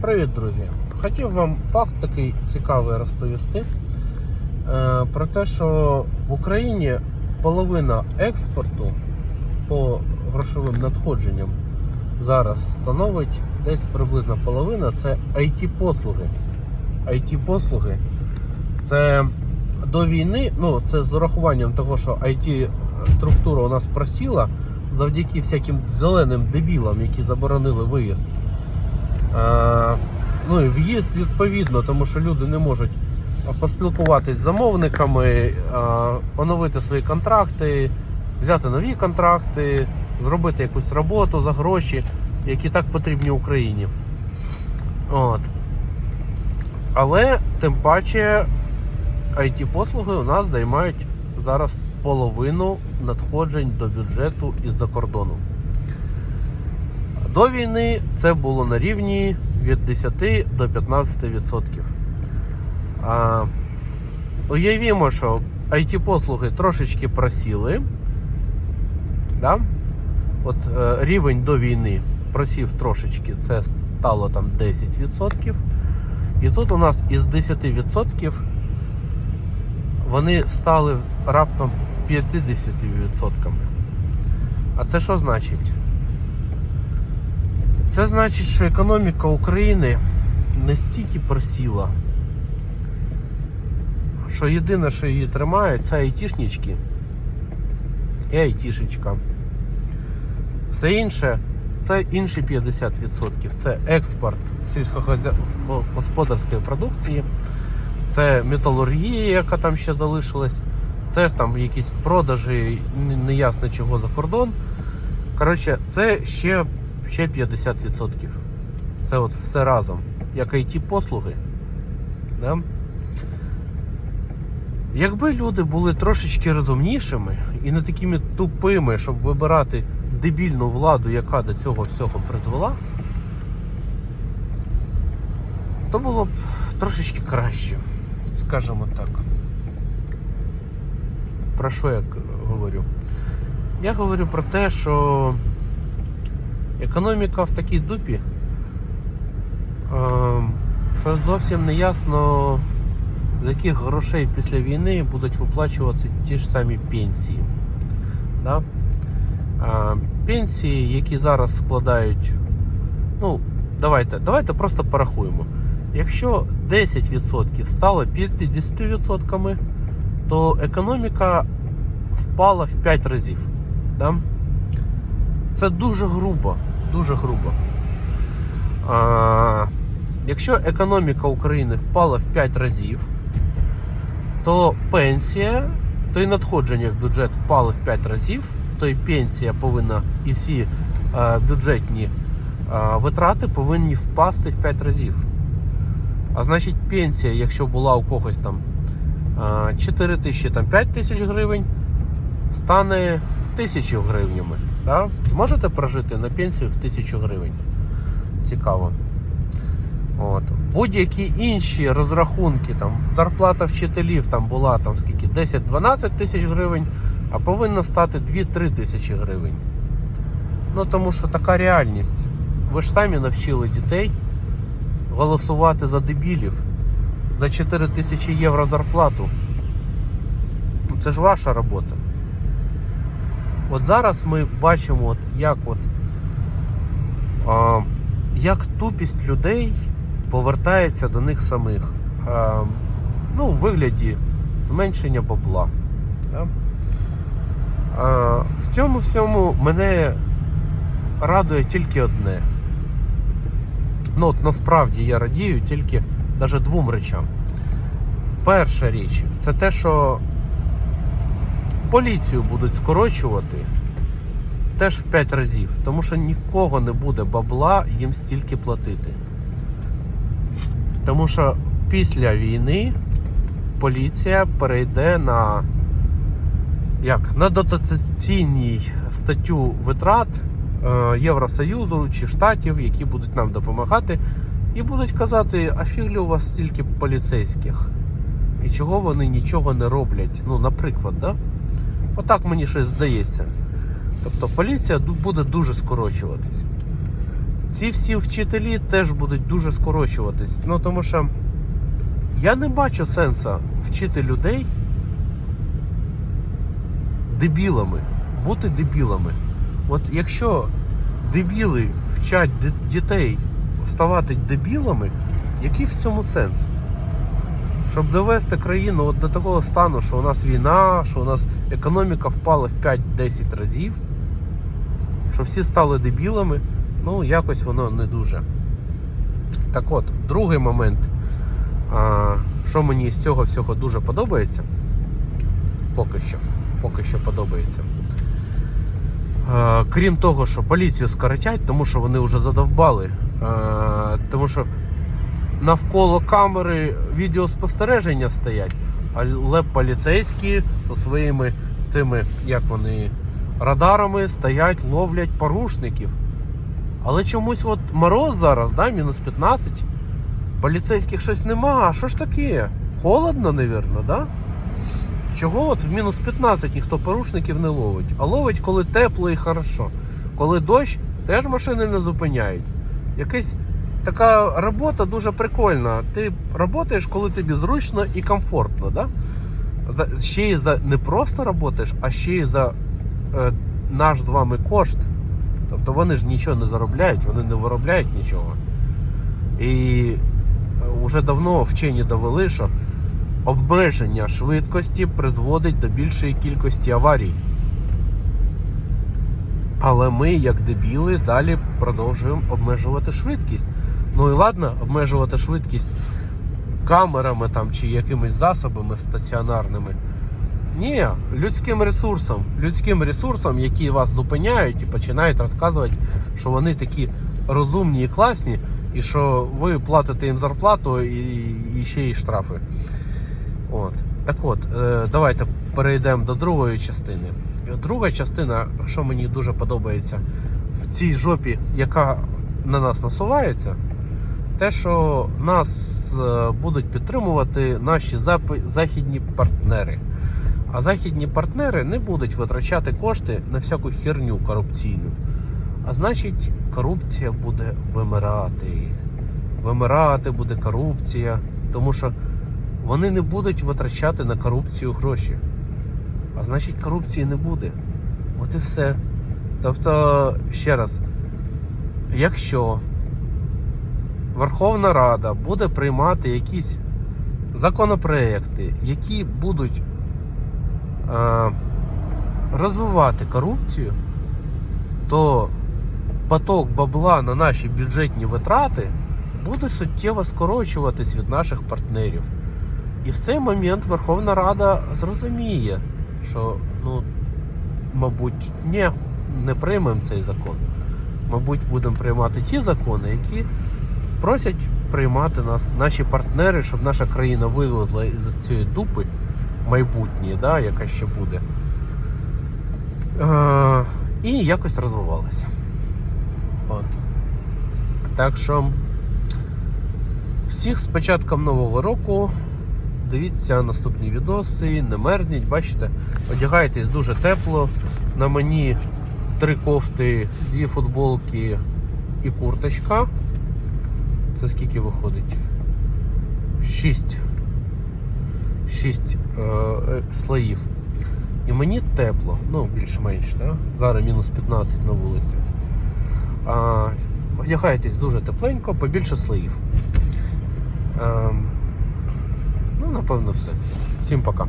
Привіт, друзі! Хотів вам факт такий цікавий розповісти е, про те, що в Україні половина експорту по грошовим надходженням зараз становить десь приблизно половина це IT-послуги. IT-послуги це до війни, ну це з урахуванням того, що IT-структура у нас просіла завдяки всяким зеленим дебілам, які заборонили виїзд. Е, ну і в'їзд відповідно, тому що люди не можуть поспілкуватись з замовниками, е, оновити свої контракти, взяти нові контракти, зробити якусь роботу за гроші, які так потрібні Україні. От. Але тим паче IT-послуги у нас займають зараз половину надходжень до бюджету із-за кордону. До війни це було на рівні від 10 до 15%. А, уявімо, що IT-послуги трошечки просіли. Да? От е, рівень до війни просів трошечки, це стало там 10%. І тут у нас із 10% вони стали раптом 50%. А це що значить? Це значить, що економіка України настільки просіла, що єдине, що її тримає, це айтішнічки і айтішечка. Все інше це інші 50%. Це експорт сільськогосподарської продукції, це металургія, яка там ще залишилась, це там якісь продажі, неясно чого за кордон. Коротше, це ще ще 50%. Це от все разом. Як it послуги. Да? Якби люди були трошечки розумнішими і не такими тупими, щоб вибирати дебільну владу, яка до цього всього призвела, то було б трошечки краще, скажімо так. Про що я говорю? Я говорю про те, що економіка в такій дупі, ем, що зовсім не ясно, з яких грошей після війни будуть виплачуватися ті ж самі пенсії. Да? Пенсії, які зараз складають, ну, давайте, давайте просто порахуємо. Якщо 10% стало 50%, то економіка впала в 5 разів. Да? Це дуже грубо. Дуже грубо. А, Якщо економіка України впала в 5 разів, то пенсія, то і надходження в бюджет впали в 5 разів, то і пенсія повинна, і всі а, бюджетні а, витрати повинні впасти в 5 разів. А значить, пенсія, якщо була у когось там 4 тисячі, там 5 тисяч гривень, стане тисячу гривнями. Да? Зможете прожити на пенсію в тисячу гривень? Цікаво. Будь-які інші розрахунки, там, зарплата вчителів там була там скільки 10-12 тисяч гривень, а повинна стати 2-3 тисячі гривень. Ну тому що така реальність. Ви ж самі навчили дітей голосувати за дебілів за 4 тисячі євро зарплату. Ну, Це ж ваша робота. От зараз ми бачимо, от як от, а, як тупість людей повертається до них самих. А, ну, у вигляді зменшення бабла. Да? А, в цьому всьому мене радує тільки одне. Ну, от насправді я радію тільки навіть двом речам. Перша річ це те, що поліцію будуть скорочувати теж в 5 разів, тому що нікого не буде бабла їм стільки платити. Тому що після війни поліція перейде на як, на дотаційній статтю витрат е, Євросоюзу чи штатів, які будуть нам допомагати, і будуть казати, а фіглі у вас стільки поліцейських. І чого вони нічого не роблять. Ну, наприклад, да? Отак мені щось здається. Тобто поліція буде дуже скорочуватись. ці всі вчителі теж будуть дуже скорочуватись. Ну тому що я не бачу сенсу вчити людей дебілами, бути дебілами. От якщо дебіли вчать дітей ставати дебілами, який в цьому сенс? Щоб довести країну от до такого стану, що у нас війна, що у нас економіка впала в 5-10 разів, що всі стали дебілами, ну якось воно не дуже. Так от, другий момент, що мені з цього всього дуже подобається, поки що, поки що подобається. Крім того, що поліцію скоротять, тому що вони вже задовбали. Тому що навколо камери відеоспостереження стоять, але поліцейські зі своїми цими, як вони, радарами стоять, ловлять порушників. Але чомусь от мороз зараз, да, мінус 15, поліцейських щось нема. А що ж таке? Холодно, навірно, да? Чого от в мінус 15 ніхто порушників не ловить, а ловить, коли тепло і хорошо. Коли дощ, теж машини не зупиняють. Якась така робота дуже прикольна. Ти працюєш, коли тобі зручно і комфортно. Да? Ще й за не просто працюєш, а ще й за е, наш з вами кошт. Тобто вони ж нічого не заробляють, вони не виробляють нічого. І вже давно вчені довели, що обмеження швидкості призводить до більшої кількості аварій. Але ми, як дебіли, далі продовжуємо обмежувати швидкість. Ну і ладно, обмежувати швидкість камерами там чи якимись засобами стаціонарними. Ні, людським ресурсом, людським ресурсом, які вас зупиняють і починають розказувати, що вони такі розумні і класні, і що ви платите їм зарплату і, і ще й штрафи. От. Так от, е, давайте перейдемо до другої частини. Друга частина, що мені дуже подобається в цій жопі, яка на нас насувається, те, що нас е, будуть підтримувати наші західні партнери. А західні партнери не будуть витрачати кошти на всяку херню корупційну. А значить, корупція буде вимирати. Вимирати буде корупція, тому що вони не будуть витрачати на корупцію гроші. А значить, корупції не буде. От і все. Тобто, ще раз, якщо Верховна Рада буде приймати якісь законопроекти, які будуть е, розвивати корупцію, то поток бабла на наші бюджетні витрати буде суттєво скорочуватись від наших партнерів. І в цей момент Верховна Рада зрозуміє, що, ну, мабуть, ні, не приймемо цей закон. Мабуть, будемо приймати ті закони, які просять приймати нас, наші партнери, щоб наша країна вилазла із цієї дупи майбутньої, да, яка ще буде. Е, і якось розвивалася. От. Так що всіх з початком нового року. Дивіться наступні відоси, не мерзніть, бачите, одягайтесь дуже тепло. На мені три кофти, дві футболки і курточка. Це скільки виходить? Шість. Шість е, слоїв. І мені тепло, ну більш-менш, да? зараз мінус 15 на вулиці. А, одягайтесь дуже тепленько, побільше слоїв. Ем, ну, напевно, все. Всім пока.